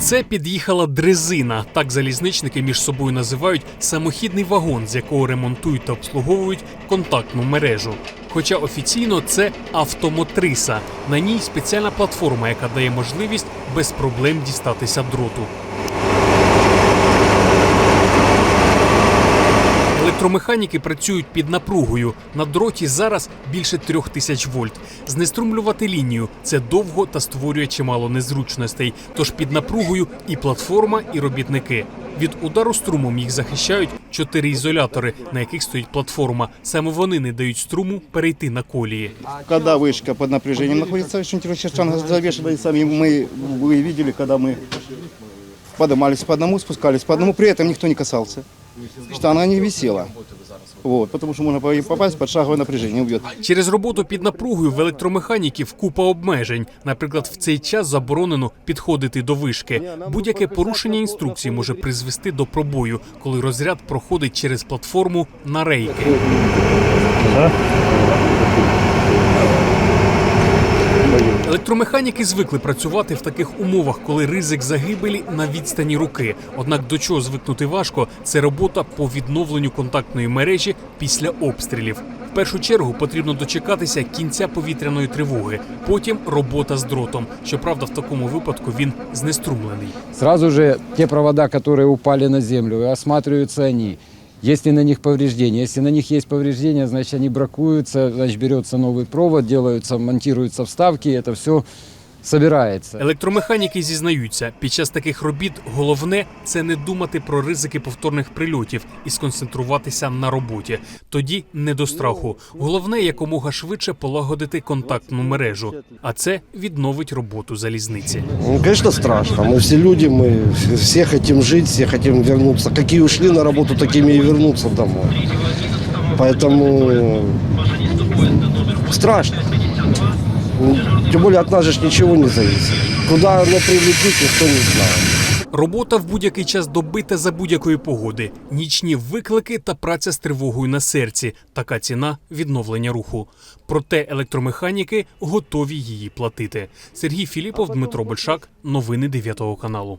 Це під'їхала дрезина. Так залізничники між собою називають самохідний вагон, з якого ремонтують та обслуговують контактну мережу. Хоча офіційно це автомотриса. На ній спеціальна платформа, яка дає можливість без проблем дістатися дроту. Електромеханіки працюють під напругою. На дроті зараз більше трьох тисяч вольт. Знеструмлювати лінію це довго та створює чимало незручностей. Тож під напругою і платформа, і робітники. Від удару струмом їх захищають чотири ізолятори, на яких стоїть платформа. Саме вони не дають струму перейти на колії. Когда вышка под напряжением находится, шунтирующая штанга завешена, и сами мы, вы видели, когда мы поднимались по одному, спускались по одному, при этом никто не касался. Штанга не висела. Вот, потому что можно попасть под шаговое напряжение, убьет. Через роботу під напругою в електромеханіків купа обмежень. Наприклад, в цей час заборонено підходити до вишки. Будь-яке порушення інструкції може призвести до пробою, коли розряд проходить через платформу на рейки. Електромеханіки звикли працювати в таких умовах, коли ризик загибелі на відстані руки. Однак до чого звикнути важко це робота по відновленню контактної мережі після обстрілів. В першу чергу потрібно дочекатися кінця повітряної тривоги, потім робота з дротом. Щоправда, в такому випадку він знеструмлений. Сразу же те провода, которые упали на землю, осматриваются они. Есть ли на них повреждения? Если на них есть повреждения, значит они бракуются, значит берется новый провод, делаются, монтируются вставки, это все собирается. Електромеханіки зізнаються, під час таких робіт головне це не думати про ризики повторних прильотів і сконцентруватися на роботі. Тоді не до страху. Головне якомога швидше полагодити контактну мережу, а це відновить роботу залізниці. Ну, конечно, страшно. Мы все люди, мы все хотим жить, все хотим вернуться. Какие ушли на работу, такими и вернуться домой. Поэтому страшно. Ну, Тем более от нас же ничего не зависит. Куда оно прилетит, никто не знает. Робота в будь-який час доби та за будь-якої погоди, нічні виклики та праця з тривогою на серці. Така ціна відновлення руху. Проте електромеханіки готові її платити. Сергій Філіпов, Дмитро Большак. Новини 9 каналу.